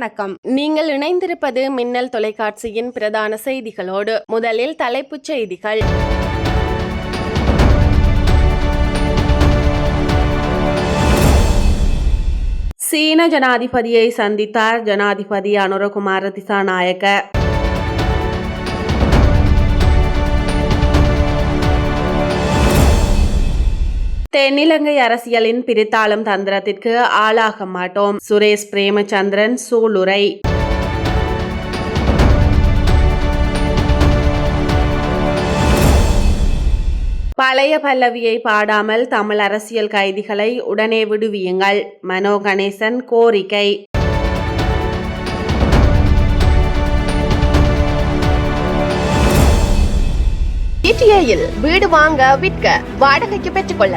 வணக்கம். நீங்கள் இணைந்திருப்பது மின்னல் தொலைக்காட்சியின் பிரதான செய்திகளோடு முதலில் தலைப்புச் செய்திகள். சீன ஜனாதிபதியை சந்தித்தார் ஜனாதிபதி அனுரகுமார திசாநாயக்க. தென்னிலங்கை அரசியலின் பிரித்தாளும் தந்திரத்திற்கு ஆளாக மாட்டோம். சுரேஷ் பிரேமச்சந்திரன் சூளுரை. பழைய பல்லவியை பாடாமல் தமிழ் அரசியல் கைதிகளை உடனே விடுவியுங்கள். மனோ கணேசன் கோரிக்கை. இடிஏயில் வீடு வாங்க விற்க வாடகைக்கு பெற்றுக்கொள்ள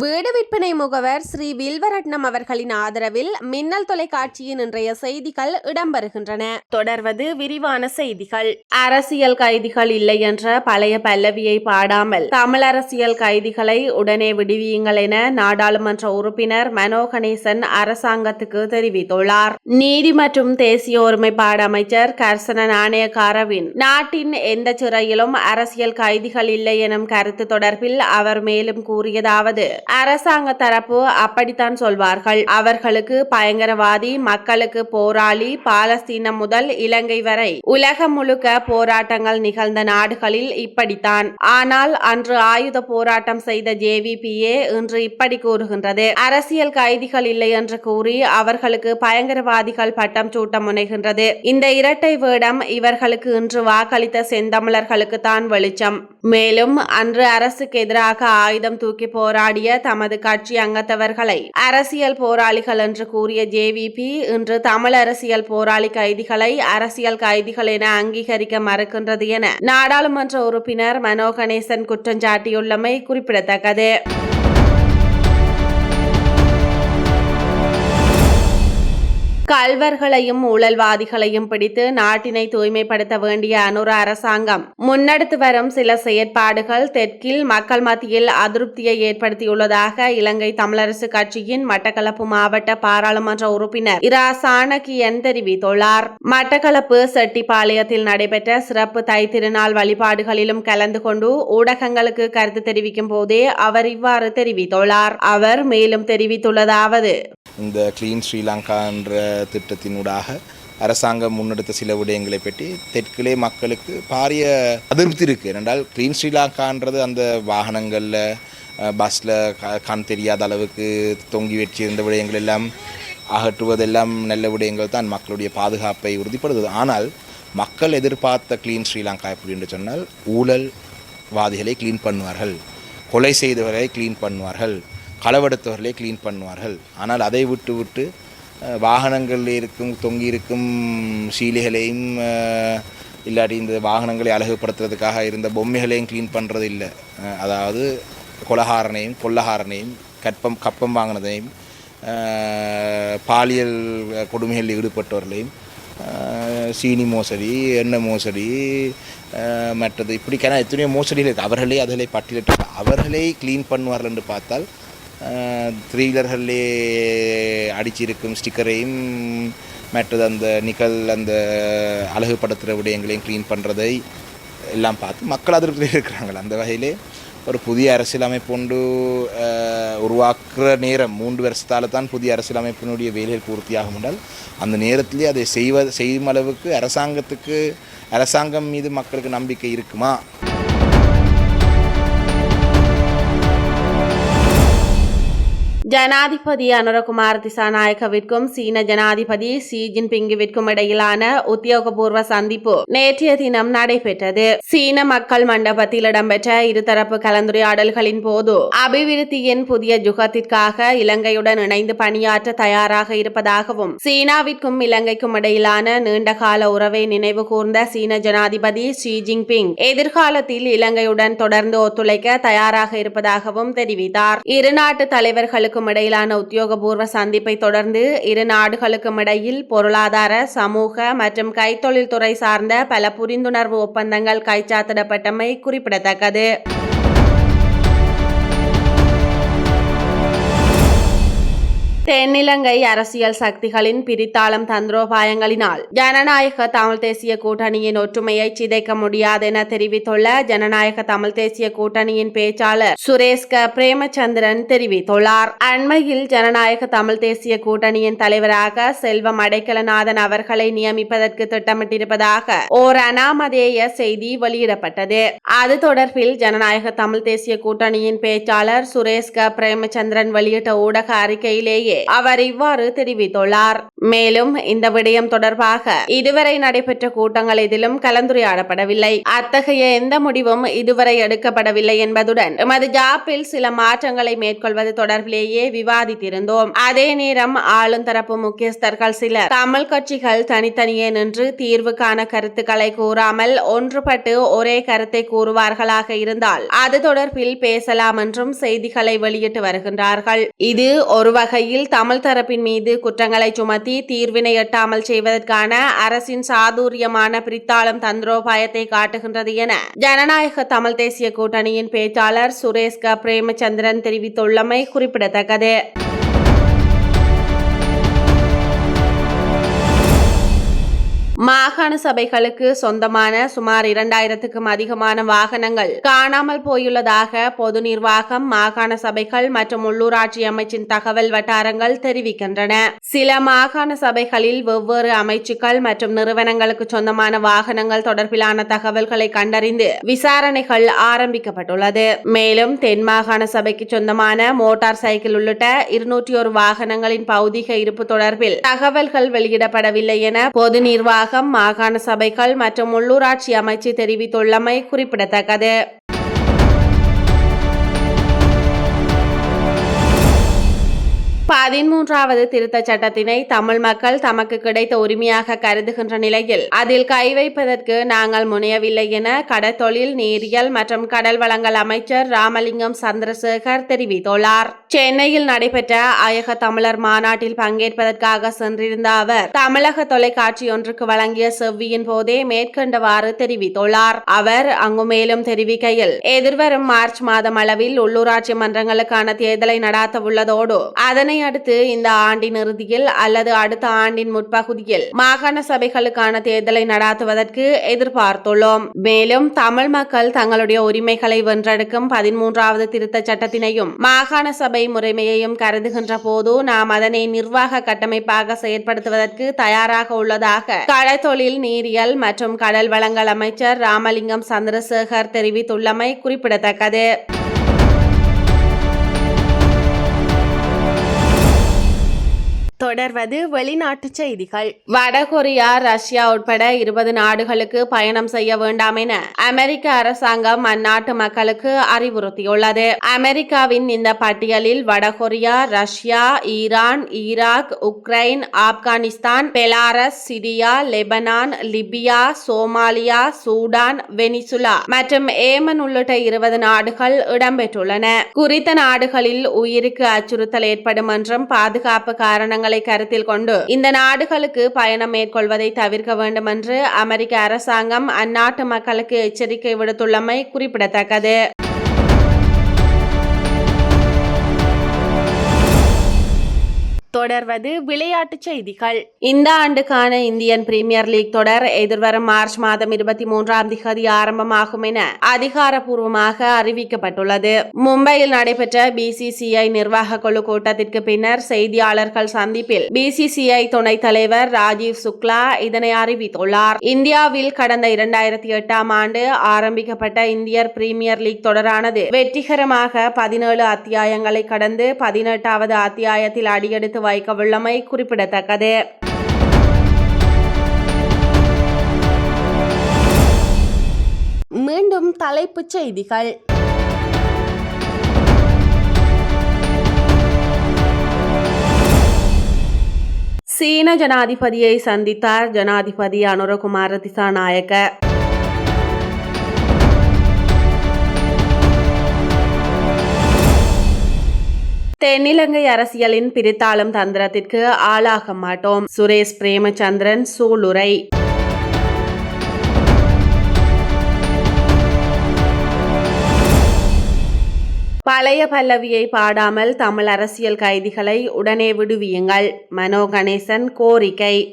வீடு விற்பனை முகவர் ஸ்ரீ வில்வரட்னம் அவர்களின் ஆதரவில் மின்னல் தொலைக்காட்சியின் இன்றைய செய்திகள் இடம்பெறுகின்றன. தொடர்வது விரிவான செய்திகள். அரசியல் கைதிகள் இல்லை என்ற பழைய பல்லவியை பாடாமல் தமிழ் அரசியல் கைதிகளை உடனே விடுவியுங்கள் என நாடாளுமன்ற உறுப்பினர் மனோ கணேசன் அரசாங்கத்துக்கு தெரிவித்துள்ளார். நீதி மற்றும் தேசிய ஒருமைப்பாடு அமைச்சர் கர்சன நாணயக்காரவின் நாட்டின் எந்த சிறையிலும் அரசியல் கைதிகள் இல்லை எனும் கருத்து தொடர்பில் அவர் மேலும் கூறியதாவது அரசாங்க தரப்பு அப்படித்தான் சொல்வார்கள். அவர்களுக்கு பயங்கரவாதி மக்களுக்கு போராளி பாலஸ்தீனம் முதல் இலங்கை வரை உலகம் முழுக்க போராட்டங்கள் நிகழ்ந்த நாடுகளில் இப்படித்தான். ஆனால் அன்று ஆயுத போராட்டம் செய்த ஜேவிபியே இன்று இப்படி கூறுகின்றது. அரசியல் கைதிகள் இல்லை என்று கூறி அவர்களுக்கு பயங்கரவாதிகள் பட்டம் சூட்ட முனைகின்றது. இந்த இரட்டை வேடம் இவர்களுக்கு இன்று வாக்களித்த செந்தமிழர்களுக்கு தான் வெளிச்சம். மேலும் அன்று அரசுக்கு எதிராக ஆயுதம் தூக்கி போராடிய தமது கட்சி அங்கத்தவர்களை அரசியல் போராளிகள் என்று கூறிய ஜேவிபி இன்று தமிழ் அரசியல் போராளி கைதிகளை அரசியல் கைதிகள் என அங்கீகரிக்க மறுக்கின்றது என நாடாளுமன்ற உறுப்பினர் மனோ கணேசன் குற்றம் சாட்டியுள்ளமை குறிப்பிடத்தக்கது. கல்வர்களையும் ஊழல்வாதிகளையும் பிடித்து நாட்டினை தூய்மைப்படுத்த வேண்டிய அனுர அரசாங்கம். முன்னெடுத்து வரும் சில செயற்பாடுகள் தெற்கில் மக்கள் மத்தியில் அதிருப்தியை ஏற்படுத்தியுள்ளதாக இலங்கை தமிழரசு கட்சியின் மட்டக்களப்பு மாவட்ட பாராளுமன்ற உறுப்பினர் இரா சாணக்கியன் தெரிவித்துள்ளார். மட்டக்களப்பு செட்டிப்பாளையத்தில் நடைபெற்ற சிறப்பு தை திருநாள் வழிபாடுகளிலும் கலந்து கொண்டு ஊடகங்களுக்கு கருத்து தெரிவிக்கும் போதே அவர் இவ்வாறு தெரிவித்துள்ளார். அவர் மேலும் தெரிவித்துள்ளதாவது இந்த கிளீன் ஸ்ரீலங்கா என்ற திட்டத்தினூடாக அரசாங்கம் முன்னெடுத்த சில விடயங்களை பற்றி தெற்கிலே மக்களுக்கு பாரிய அதிருப்தி இருக்குது ஏனென்றால் க்ளீன் ஸ்ரீலாங்கான்றது அந்த வாகனங்களில் பஸ்ஸில் கண் தெரியாத அளவுக்கு தொங்கி வச்சிருந்த விடயங்கள் எல்லாம் அகற்றுவதெல்லாம் நல்ல விடயங்கள் தான் மக்களுடைய பாதுகாப்பை உறுதிப்படுத்துது. ஆனால் மக்கள் எதிர்பார்த்த க்ளீன் ஸ்ரீலங்கா எப்படி என்று சொன்னால் ஊழல்வாதிகளை க்ளீன் பண்ணுவார்கள் கொலை செய்தவர்களை க்ளீன் பண்ணுவார்கள் களவெடுத்தவர்களை க்ளீன் பண்ணுவார்கள். ஆனால் அதை விட்டு விட்டு வாகனங்களில் இருக்கும் தொங்கி இருக்கும் சீலைகளையும் இல்லாட்டி இந்த வாகனங்களை அழகுபடுத்துறதுக்காக இருந்த பொம்மைகளையும் க்ளீன் பண்ணுறது இல்லை அதாவது கொலகாரனையும் கொள்ளகாரனையும் கற்பம் கப்பம் வாங்கினதையும் பாலியல் கொடுமைகளில் ஈடுபட்டவர்களையும் சீனி மோசடி எண்ணெய் மோசடி மற்றது இப்படிக்கான எத்தனையோ மோசடிகள் இருக்குது அவர்களே அதில் பட்டியலிட்டு அவர்களே க்ளீன் பண்ணுவார்கள் என்று பார்த்தால் த்ரீலர்களே அடிச்சிருக்கும் ஸ்டிக்கரையும் மற்றது அந்த நிக்கல் அந்த அழகுபடுத்துகிற விடயங்களையும் க்ளீன் பண்ணுறதை எல்லாம் பார்த்து மக்கள் அதிருப்தியில் இருக்கிறாங்க அந்த வகையிலே ஒரு புதிய அரசியலமைப்பு ஒன்று உருவாக்குற நேரம் மூன்று வருஷத்தால் தான் புதிய அரசியலமைப்பினுடைய வேலைகள் பூர்த்தியாகும் என்றால் அந்த நேரத்திலே அதை செய்வ செய்யும் அளவுக்கு அரசாங்கத்துக்கு அரசாங்கம் மீது மக்களுக்கு நம்பிக்கை இருக்குமா? ஜனாதிபதி அனுரகுமார் திசாநாயக்கவிற்கும் சீன ஜனாதிபதி ஷி ஜின்பிங்கிற்கும் இடையிலான உத்தியோகபூர்வ சந்திப்பு நேற்றைய தினம் நடைபெற்றது. சீன மக்கள் மண்டபத்தில் இடம்பெற்ற இருதரப்பு கலந்துரையாடல்களின் போது அபிவிருத்தியின் புதிய யுகத்திற்காக இலங்கையுடன் இணைந்து பணியாற்ற தயாராக இருப்பதாகவும் சீனாவிற்கும் இலங்கைக்கும் இடையிலான நீண்டகால உறவை நினைவு கூர்ந்த சீன ஜனாதிபதி ஷி ஜின்பிங் எதிர்காலத்தில் இலங்கையுடன் தொடர்ந்து ஒத்துழைக்க தயாராக இருப்பதாகவும் தெரிவித்தார். இரு நாட்டு நாடுகளுக்கும் இடையிலான உத்தியோகபூர்வ சந்திப்பை தொடர்ந்து இரு நாடுகளுக்கும் இடையில் பொருளாதார சமூக மற்றும் கைத்தொழில் துறை சார்ந்த பல புரிந்துணர்வு ஒப்பந்தங்கள் கைச்சாத்திடப்பட்டமை குறிப்பிடத்தக்கது. தென்னிலங்கை அரசியல் சக்திகளின் பிரித்தாளம் தந்திரோபாயங்களினால் ஜனநாயக தமிழ் தேசிய கூட்டணியின் ஒற்றுமையை சிதைக்க முடியாதென தெரிவித்துள்ள ஜனநாயக தமிழ் தேசிய கூட்டணியின் பேச்சாளர் சுரேஷ்க பிரேமச்சந்திரன் தெரிவித்துள்ளார். அண்மையில் ஜனநாயக தமிழ் தேசிய கூட்டணியின் தலைவராக செல்வம் அடைக்கலநாதன் அவர்களை நியமிப்பதற்கு திட்டமிட்டிருப்பதாக ஓர் அனாமதேய செய்தி வெளியிடப்பட்டது. அது தொடர்பில் ஜனநாயக தமிழ் தேசிய கூட்டணியின் பேச்சாளர் சுரேஷ்க பிரேமச்சந்திரன் வெளியிட்ட ஊடக அறிக்கையிலேயே அவர் இவ்வாறு தெரிவித்துள்ளார். மேலும் இந்த விடயம் தொடர்பாக இதுவரை நடைபெற்ற கூட்டங்கள் எதிலும் கலந்துரையாடப்படவில்லை. அத்தகைய எந்த முடிவும் இதுவரை எடுக்கப்படவில்லை என்பதுடன் எமது ஜாப்பில் சில மாற்றங்களை மேற்கொள்வது தொடர்பிலேயே விவாதித்திருந்தோம். அதே நேரம் ஆளும் தரப்பு முக்கியஸ்தர்கள் சிலர் தமிழ் கட்சிகள் தனித்தனியே நின்று தீர்வுக்கான கருத்துக்களை கூறாமல் ஒன்றுபட்டு ஒரே கருத்தை கூறுவார்களாக இருந்தால் அது தொடர்பில் பேசலாம் என்றும் செய்திகளை வெளியிட்டு வருகின்றார்கள். இது ஒரு வகையில் தமிழ் தரப்பின் மீது குற்றங்களை சுமத்தி தீர்வினை எட்டாமல் செய்வதற்கான அரசின் சாதுரியமான பிரித்தாளம் தந்திரோபாயத்தை காட்டுகின்றது என ஜனநாயக தமிழ் தேசிய கூட்டணியின் பேச்சாளர் சுரேஷ்க பிரேமச்சந்திரன் தெரிவித்துள்ளமை குறிப்பிடத்தக்கது. மாகாண சபைகளுக்கு சொந்தமான சுமார் இரண்டாயிரத்துக்கும் அதிகமான வாகனங்கள் காணாமல் போயுள்ளதாக பொது நிர்வாகம் மாகாண சபைகள் மற்றும் உள்ளூராட்சி அமைச்சின் தகவல் வட்டாரங்கள் தெரிவிக்கின்றன. சில மாகாண சபைகளில் வெவ்வேறு அமைச்சுக்கள் மற்றும் நிறுவனங்களுக்கு சொந்தமான வாகனங்கள் தொடர்பிலான தகவல்களை கண்டறிந்து விசாரணைகள் ஆரம்பிக்கப்பட்டுள்ளது. மேலும் தென் மாகாண சபைக்கு சொந்தமான மோட்டார் சைக்கிள் உள்ளிட்ட இருநூற்றி ஒரு வாகனங்களின் பௌதிக இருப்பு தொடர்பில் தகவல்கள் வெளியிடப்படவில்லை என பொது நிர்வாகம் மாகாண சபைகள் மற்றும் உள்ளூராட்சி அமைச்சு தெரிவித்துள்ளமை குறிப்பிடத்தக்கது. பதிமூன்றாவது திருத்த சட்டத்தினை தமிழ் மக்கள் தமக்கு கிடைத்த உரிமையாக கருதுகின்ற நிலையில் அதில் கை வைப்பதற்கு நாங்கள் முனையவில்லை என கடற்தொழில் நீரியல் மற்றும் கடல் வளங்கள் அமைச்சர் ராமலிங்கம் சந்திரசேகர் தெரிவித்துள்ளார். சென்னையில் நடைபெற்ற அயக தமிழர் மாநாட்டில் பங்கேற்பதற்காக சென்றிருந்த அவர் தமிழக தொலைக்காட்சி ஒன்றுக்கு வழங்கிய செவ்வியின் போதே மேற்கண்டவாறு தெரிவித்துள்ளார். அவர் அங்கு மேலும் தெரிவிக்கையில் எதிர்வரும் மார்ச் மாதம் அளவில் உள்ளூராட்சி மன்றங்களுக்கான தேர்தலை நடாத்த உள்ளதோடு அதனை அடுத்து இந்த ஆண்டின் இறுதியில் அல்லது அடுத்த ஆண்டின் முற்பகுதியில் மாகாண சபைகளுக்கான தேர்தலை நடாத்துவதற்கு எதிர்பார்த்துள்ளோம். மேலும் தமிழ் மக்கள் தங்களுடைய உரிமைகளை வென்றெடுக்கும் பதிமூன்றாவது திருத்த சட்டத்தினையும் மாகாண சபை முறைமையையும் கருதுகின்ற போது நாம் அதனை நிர்வாக கட்டமைப்பாக செயற்படுத்துவதற்கு தயாராக உள்ளதாக கடற்தொழில் நீரியல் மற்றும் கடல் வளங்கள் அமைச்சர் ராமலிங்கம் சந்திரசேகர் தெரிவித்துள்ளமை குறிப்பிடத்தக்கது. தொடர்வது வெளிநாட்டு செய்திகள். வடகொரியா ரஷ்யா உட்பட இருபது நாடுகளுக்கு பயணம் செய்ய வேண்டாம் என அமெரிக்க அரசாங்கம் அந்நாட்டு மக்களுக்கு அறிவுறுத்தியுள்ளது. அமெரிக்காவின் இந்த பட்டியலில் வடகொரியா Russia Iran Iraq Ukraine Afghanistan Belarus Syria Lebanon Libya Somalia Sudan Venezuela மற்றும் ஏமன் உள்ளிட்ட இருபது நாடுகள் இடம்பெற்றுள்ளன. குறித்த நாடுகளில் உயிருக்கு அச்சுறுத்தல் ஏற்படும் என்றும் பாதுகாப்பு காரணங்கள் கருத்தில் கொண்டு இந்த நாடுகளுக்கு பயணம் மேற்கொள்வதை தவிர்க்க வேண்டும் என்று அமெரிக்க அரசாங்கம் அந்நாட்டு மக்களுக்கு எச்சரிக்கை விடுத்துள்ளமை குறிப்பிடத்தக்கது. தொடர்வது விளையாட்டுச் செய்திகள். இந்த ஆண்டுக்கான இந்தியன் பிரீமியர் லீக் தொடர் எதிர்வரும் மார்ச் மாதம் இருபத்தி மூன்றாம் திகதி ஆரம்பமாகும் என அதிகாரப்பூர்வமாக அறிவிக்கப்பட்டுள்ளது. மும்பையில் நடைபெற்ற பிசிசிஐ நிர்வாக குழு கூட்டத்திற்கு பின்னர் செய்தியாளர்கள் சந்திப்பில் பிசிசிஐ துணைத் தலைவர் ராஜீவ் சுக்லா இதனை அறிவித்துள்ளார். இந்தியாவில் கடந்த இரண்டாயிரத்தி எட்டாம் ஆண்டு ஆரம்பிக்கப்பட்ட இந்தியர் பிரீமியர் லீக் தொடரானது வெற்றிகரமாக பதினேழு அத்தியாயங்களை கடந்து பதினெட்டாவது அத்தியாயத்தில் அடியெடுத்து வைக்கவுள்ளமை குறிப்பிடத்தக்கது. மீண்டும் தலைப்புச் செய்திகள். சீன ஜனாதிபதியை சந்தித்தார் ஜனாதிபதி அனுரகுமார திசாநாயக்க. தென்னிலங்கை அரசியலின் பிரித்தாளும் தந்திரத்திற்கு ஆளாக மாட்டோம். சுரேஷ் பிரேமச்சந்திரன் சூளுரை. பழைய பல்லவியை பாடாமல் தமிழ் அரசியல் கைதிகளை உடனே விடுவியுங்கள். மனோ கணேசன் கோரிக்கை.